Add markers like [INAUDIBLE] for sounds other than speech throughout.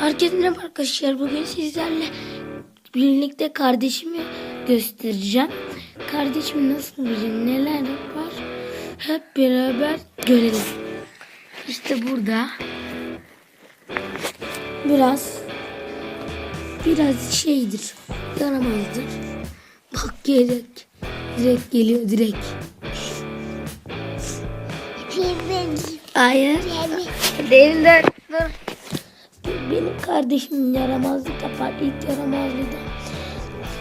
Herkese merhaba arkadaşlar. Bugün sizlerle birlikte kardeşimi göstereceğim. Kardeşim nasıl biri, neler yapar hep beraber görelim. İşte burada biraz biraz şeydir, yaramazdır. Bak gerek, direkt geliyor direkt. Hayır. Derinden dur. Benim kardeşim yaramazlık yapar. İlk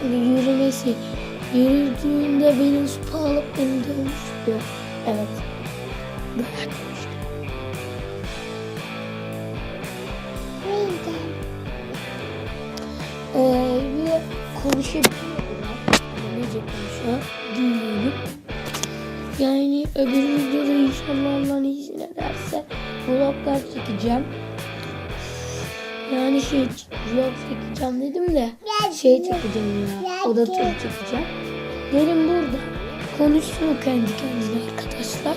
şimdi yürümesi. Yürüdüğünde beni sopa alıp beni dövmüştü. Evet. Böyle yapmıştı. Ee, bir konuşabiliyorlar. Nece konuşuyor bilmiyorum. Yani öbür videoda inşallah Allah'ın izin ederse vloglar çekeceğim. Yani şey vlog çekeceğim dedim de şey çekeceğim ya. Oda turu çekeceğim. Derim burada. Konuşsun kendi kendine arkadaşlar.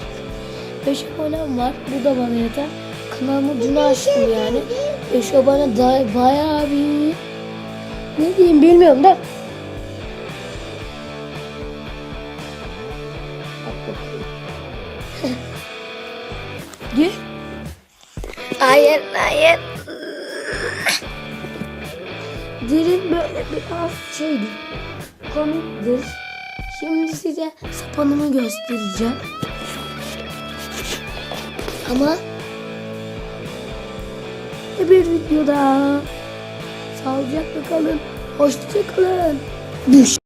5 abonem var. Bu da bana yeter. Kanalımı dün açtım yani. 5 abone da bayağı bir ne diyeyim bilmiyorum da. [LAUGHS] Gel. Hayır, hayır. Derin böyle biraz şeydi. Komiktir. Şimdi size sapanımı göstereceğim. Ama bir videoda sağlıcakla kalın. Hoşça kalın. Düş.